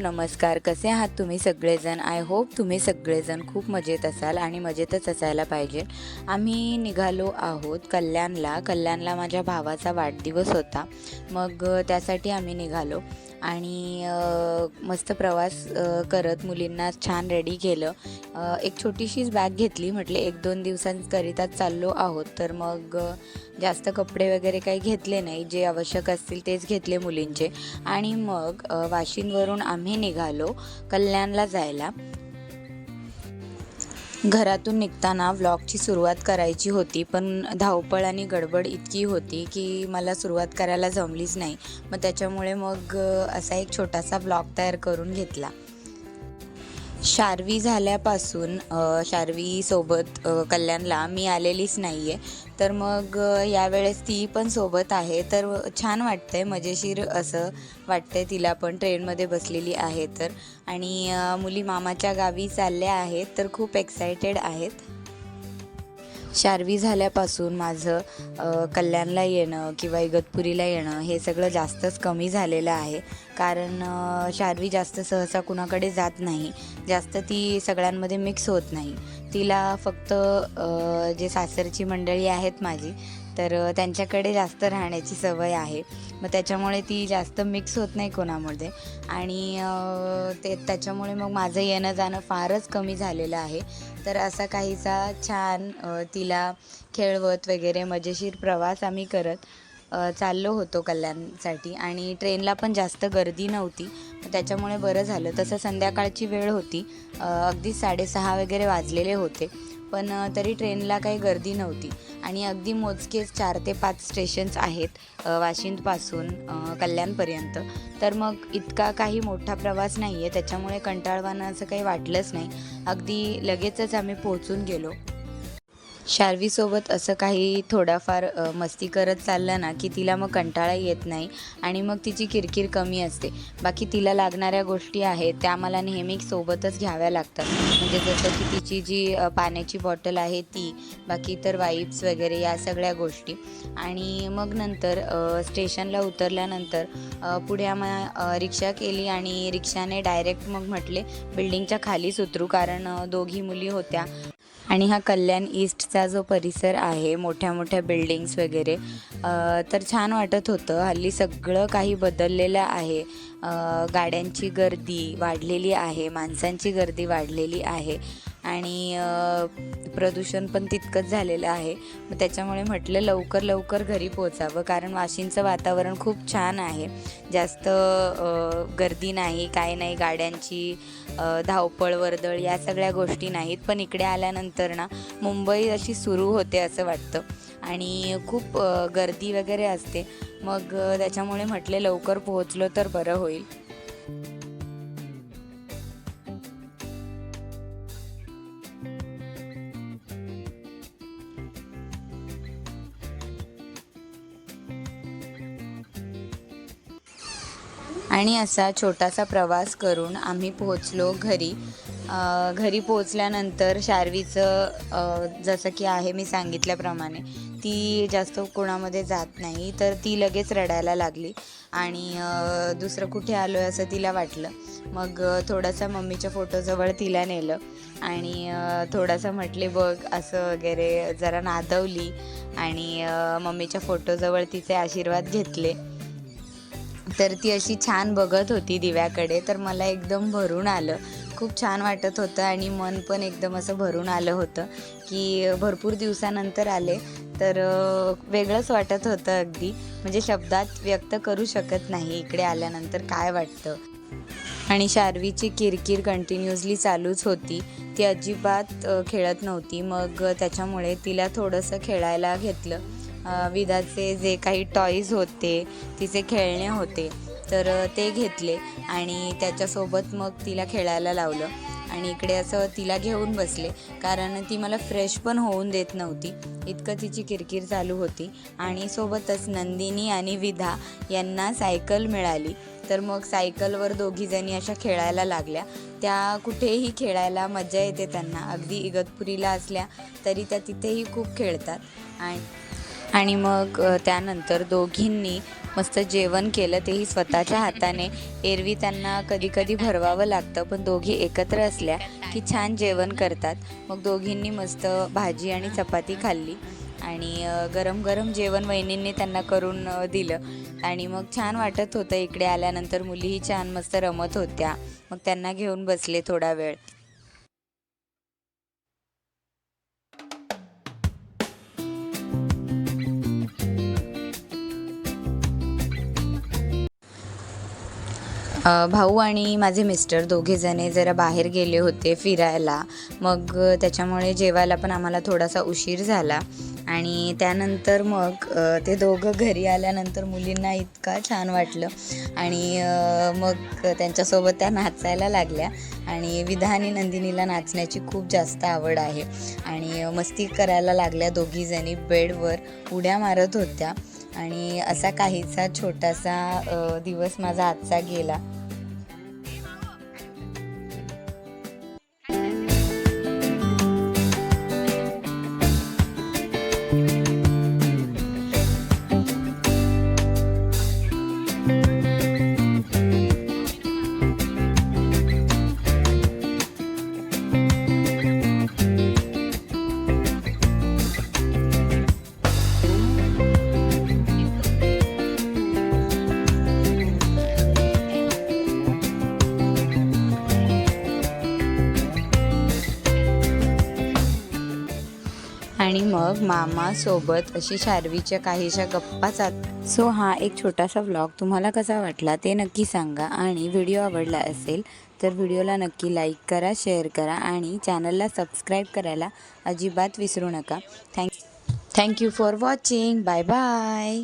नमस्कार. कसे आहात तुम्ही सगळेजण? आय होप तुम्ही सगळेजण खूप मजेत असाल आणि मजेतच असायला पाहिजे. आम्ही निघालो आहोत कल्याणला. कल्याणला माझ्या भावाचा वाढदिवस होता. मग त्यासाठी आम्ही निघालो. आणि मस्त प्रवास करत मुलींना छान रेडी केलं. एक छोटीशीच बॅग घेतली म्हटले एक दोन दिवसांकरिताच चाललो आहोत. तर मग जास्त कपडे वगैरे काही घेतले नाही. जे आवश्यक असतील तेच घेतले मुलींचे. आणि मग वाशिंदवरून आम्ही निघालो कल्याणला जायला. घरातून निघताना व्लॉगची सुरुवात करायची होती पण धावपळ आणि गडबड इतकी होती की मला सुरुवात करायला जमलीच नाही. मग त्याच्यामुळे मग असा एक छोटासा ब्लॉग तयार करून घेतला. शार्वी झाल्यापासून शार्वीसोबत कल्याणला मी आलेलीच नाही आहे तर मग यावेळेस ती पण सोबत आहे. तर छान वाटतंय मजेशीर असं वाटतंय तिला पण. ट्रेनमध्ये बसलेली आहे तर. आणि मुली मामाच्या गावी चालल्या आहेत तर खूप एक्सायटेड आहेत. शारवी झाल्यापासून माझं कल्याणला येणं किंवा इगतपुरीला येणं हे सगळं जास्तच कमी झालेलं आहे. कारण शारवी जास्त सहसा कुणाकडे जात नाही. जास्त ती सगळ्यांमध्ये मिक्स होत नाही. तिला फक्त जे सासरची मंडळी आहेत माझी तर त्यांच्याकडे जास्त राहण्याची सवय आहे. मग त्याच्यामुळे ती जास्त मिक्स होत नाही कोणामध्ये. आणि ते त्याच्यामुळे मग माझं येणं जाणं फारच कमी झालेलं आहे. तर असा काहीसा छान तिला खेळवत वगैरे मजेशीर प्रवास आम्ही करत चाललो होतो कल्याणसाठी. आणि ट्रेनला पण जास्त गर्दी नव्हती. त्याच्यामुळे बरं झालं. तसं संध्याकाळची वेळ होती. अगदी साडेसहा वगैरे वाजलेले होते. पण तरी ट्रेनला काही गर्दी नव्हती. आणि अगदी मोजकेच चार ते पाच स्टेशन्स आहेत वाशिंदपासून कल्याणपर्यंत. तर मग इतका काही मोठा प्रवास नाही आहे त्याच्यामुळे कंटाळवाणं असं काही वाटलंच नाही. अगदी लगेचच आम्ही पोहोचून गेलो. शार्वीसोबत असं काही थोडाफार मस्ती करत चाललं ना की तिला मग कंटाळा येत नाही आणि मग तिची किरकिर कमी असते. बाकी तिला लागणाऱ्या गोष्टी आहेत त्या मला नेहमी सोबतच घ्याव्या लागतात. म्हणजे जसं की तिची जी पाण्याची बॉटल आहे ती बाकी इतर वाईप्स वगैरे या सगळ्या गोष्टी. आणि मग नंतर स्टेशनला उतरल्यानंतर पुढे आम्हा रिक्षा केली आणि रिक्षाने डायरेक्ट मग म्हटले बिल्डिंगच्या खालीच उतरू कारण दोघी मुली होत्या. आणि हा कल्याण ईस्टचा जो परिसर आहे मोठ्या मोठ्या बिल्डिंग्स वगैरे तर छान वाटत होतं. हल्ली सगळं काही बदललेलं आहे. गाड्यांची गर्दी वाढलेली आहे माणसांची गर्दी वाढलेली आहे. आणि प्रदूषण पण तितकंच झालेलं आहे. मग त्याच्यामुळे म्हटलं लवकर लवकर घरी पोचावं कारण वाशिंचं वातावरण खूप छान आहे. जास्त गर्दी नाही काय नाही गाड्यांची धावपळ वर्दळ या सगळ्या गोष्टी नाहीत. पण इकडे आल्यानंतर ना मुंबई अशी सुरू होते असं वाटतं. आणि खूप गर्दी वगैरे असते. मग त्याच्यामुळे म्हटले लवकर पोहोचलो तर बरं होईल. आणि असा छोटासा प्रवास करून आम्ही पोहोचलो घरी. घरी पोहोचल्यानंतर शार्वीचं जसं की आहे मी सांगितल्याप्रमाणे ती जास्त कोणामध्ये जात नाही तर ती लगेच रडायला लागली आणि दुसरं कुठे आलो आहे असं तिला वाटलं. मग थोडासा मम्मीच्या फोटोजवळ तिला नेलं आणि थोडासा म्हटले बघ असं वगैरे जरा नादवली आणि मम्मीच्या फोटोजवळ तिचे आशीर्वाद घेतले. तर ती अशी छान बघत होती दिव्याकडे. तर मला एकदम भरून आलं. खूप छान वाटत होतं आणि मन पण एकदम असं भरून आलं होतं की भरपूर दिवसानंतर आले. तर वेगळंच वाटत होतं अगदी. म्हणजे शब्दात व्यक्त करू शकत नाही इकडे आल्यानंतर काय वाटतं. आणि शार्वीची किरकिर कंटिन्युअसली चालूच होती. ती अजिबात खेळत नव्हती. मग त्याच्यामुळे तिला थोडंसं खेळायला घेतलं. विदाचे विधाचे जे काही टॉईज होते तिचे खेळणे होते तर ते घेतले आणि त्याच्यासोबत मग तिला खेळायला लावलं. आणि इकडे असं तिला घेऊन बसले कारण ती मला फ्रेश पण होऊन देत नव्हती. इतकं तिची किरकिर चालू होती. आणि सोबतच नंदिनी आणि विधा यांना सायकल मिळाली. तर मग सायकलवर दोघीजणी अशा खेळायला लागल्या. त्या कुठेही खेळायला मजा येते त्यांना. अगदी इगतपुरीला असल्या तरी त्या तिथेही खूप खेळतात. आणि आणि मग त्यानंतर दोघींनी मस्त जेवण केलं तेही स्वतःच्या हाताने. एरवी त्यांना कधी कधी भरवावं लागतं पण दोघी एकत्र असल्या की छान जेवण करतात. मग दोघींनी मस्त भाजी आणि चपाती खाल्ली आणि गरम गरम जेवण वहिनींनी त्यांना करून दिलं. आणि मग छान वाटत होतं इकडे आल्यानंतर मुलीही छान मस्त रमत होत्या. मग त्यांना घेऊन बसले थोडा वेळ. भाऊ आणि माझे मिस्टर दोघेजणे जरा बाहेर गेले होते फिरायला. मग त्याच्यामुळे जेवायला पण आम्हाला थोडासा उशीर झाला. आणि त्यानंतर मग ते दोघं घरी आल्यानंतर मुलींना इतका छान वाटलं. आणि मग त्यांच्यासोबत त्या नाचायला लागल्या. आणि विधा आणि नंदिनीला नाचण्याची खूप जास्त आवड आहे. आणि मस्ती करायला लागल्या दोघीजणी बेडवर उड्या मारत होत्या. आणि असा काहीसा छोटासा दिवस माझा आजचा गेला. मग मामासोबत अशी शार्वीच्या काहीशा गप्पा जात सो हा एक छोटासा व्लॉग तुम्हाला कसा वाटला ते नक्की सांगा आणि व्हिडिओ आवडला असेल तर व्हिडिओला नक्की लाईक करा शेअर करा आणि चॅनलला सबस्क्राईब करायला अजिबात विसरू नका. Thank thank you for watching bye bye